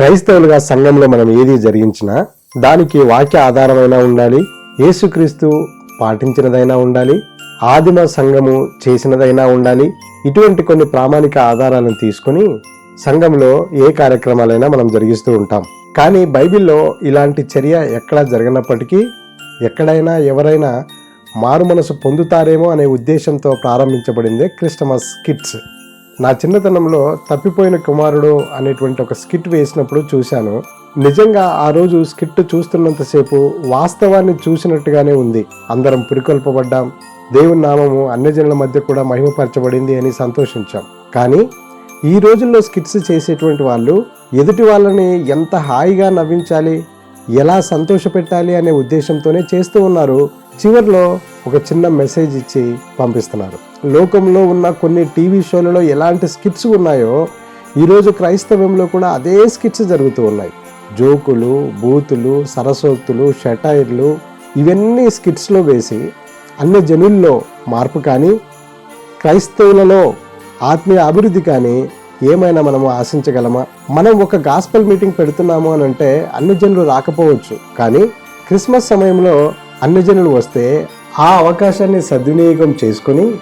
క్రైస్తవులుగా సంఘంలో మనం ఏది జరిగించినా దానికి వాక్య ఆధారమైనా ఉండాలి యేసుక్రీస్తు పాటించినదైనా ఉండాలి ఆదిమ సంఘము చేసినదైనా ఉండాలి ఇటువంటి కొన్ని ప్రామాణిక ఆధారాలను తీసుకొని సంఘంలో ఏ కార్యక్రమాలైనా మనం జరిగిస్తూ ఉంటాం. కానీ బైబిల్లో ఇలాంటి చర్య ఎక్కడా జరగనప్పటికీ ఎక్కడైనా ఎవరైనా మారు మనసు పొందుతారేమో అనే ఉద్దేశంతో ప్రారంభించబడిందే క్రిస్టమస్ కిట్స్. నా చిన్నతనంలో తప్పిపోయిన కుమారుడు అనేటువంటి ఒక స్కిట్ వేసినప్పుడు చూశాను. నిజంగా ఆ రోజు స్కిట్ చూస్తున్నంతసేపు వాస్తవాన్ని చూసినట్టుగానే ఉంది. అందరం పురికొల్పబడ్డాం. దేవుని నామము అన్యజనుల మధ్య కూడా మహిమపరచబడింది అని సంతోషించాం. కానీ ఈ రోజుల్లో స్కిట్స్ చేసేటువంటి వాళ్ళు ఎదుటి వాళ్ళని ఎంత హాయిగా నవ్వించాలి ఎలా సంతోషపెట్టాలి అనే ఉద్దేశంతోనే చేస్తూ ఉన్నారు. చివరిలో ఒక చిన్న మెసేజ్ ఇచ్చి పంపిస్తున్నారు. లోకంలో ఉన్న కొన్ని టీవీ షోలలో ఎలాంటి స్కిట్స్ ఉన్నాయో ఈరోజు క్రైస్తవంలో కూడా అదే స్కిట్స్ జరుగుతూ ఉన్నాయి. జోకులు బూతులు సరస్వతులు షటైర్లు ఇవన్నీ స్కిట్స్లో వేసి అన్ని జనుల్లో మార్పు కానీ క్రైస్తవులలో ఆత్మీయ అభివృద్ధి కానీ ఏమైనా మనము ఆశించగలమా? మనం ఒక గాస్పల్ మీటింగ్ పెడుతున్నాము అని అంటే అన్ని జనులు రాకపోవచ్చు. కానీ క్రిస్మస్ సమయంలో అన్నజనులు వస్తే ఆ అవకాశాన్ని సద్వినియోగం చేసుకొని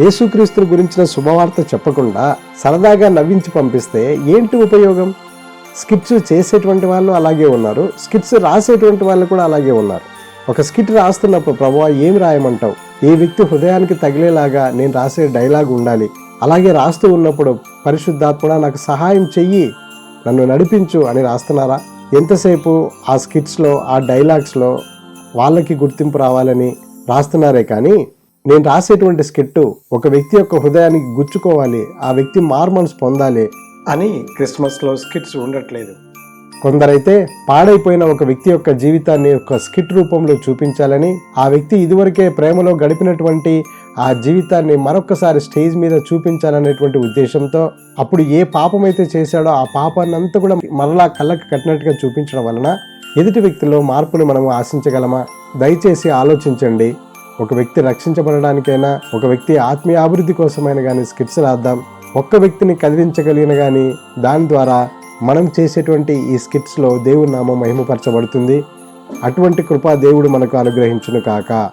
యేసుక్రీస్తు గురించిన శుభవార్త చెప్పకుండా సరదాగా నవ్వించి పంపిస్తే ఏంటి ఉపయోగం? స్కిట్స్ చేసేటువంటి వాళ్ళు అలాగే ఉన్నారు. స్కిట్స్ రాసేటువంటి వాళ్ళు కూడా అలాగే ఉన్నారు. ఒక స్కిట్ రాస్తున్నప్పుడు ప్రభు ఏమి రాయమంటావు? ఈ వ్యక్తి హృదయానికి తగిలేలాగా నేను రాసే డైలాగ్ ఉండాలి. అలాగే రాస్తూ ఉన్నప్పుడు పరిశుద్ధాత్మడ నాకు సహాయం చెయ్యి. నన్ను నడిపించు అని రాస్తున్నారా? ఎంతసేపు ఆ స్కిట్స్లో ఆ డైలాగ్స్లో వాళ్ళకి గుర్తింపు రావాలని రాస్తున్నారే కానీ నేను రాసేటువంటి స్కెట్టు ఒక వ్యక్తి యొక్క హృదయానికి గుచ్చుకోవాలి ఆ వ్యక్తి మార్మన్స్ పొందాలి అని క్రిస్మస్లో స్కిట్స్ ఉండట్లేదు. కొందరైతే పాడైపోయిన ఒక వ్యక్తి యొక్క జీవితాన్ని ఒక స్కిట్ రూపంలో చూపించాలని ఆ వ్యక్తి ఇదివరకే ప్రేమలో గడిపినటువంటి ఆ జీవితాన్ని మరొకసారి స్టేజ్ మీద చూపించాలనేటువంటి ఉద్దేశంతో అప్పుడు ఏ పాపం అయితే చేశాడో ఆ పాపాన్ని అంతా కూడా మరలా కళ్ళకు కట్టినట్టుగా చూపించడం వలన ఎదుటి వ్యక్తిలో మార్పులు మనం ఆశించగలమా? దయచేసి ఆలోచించండి. ఒక వ్యక్తి రక్షించబడడానికైనా ఒక వ్యక్తి ఆత్మీయ అభివృద్ధి కోసమైనా కానీ స్కిట్స్ రాద్దాం. ఒక్క వ్యక్తిని కదిలించగలిగిన కానీ దాని ద్వారా మనం చేసేటువంటి ఈ స్కిట్స్లో దేవుడి నామం మహిమపరచబడుతుంది. అటువంటి కృపా దేవుడు మనకు అనుగ్రహించును కాక.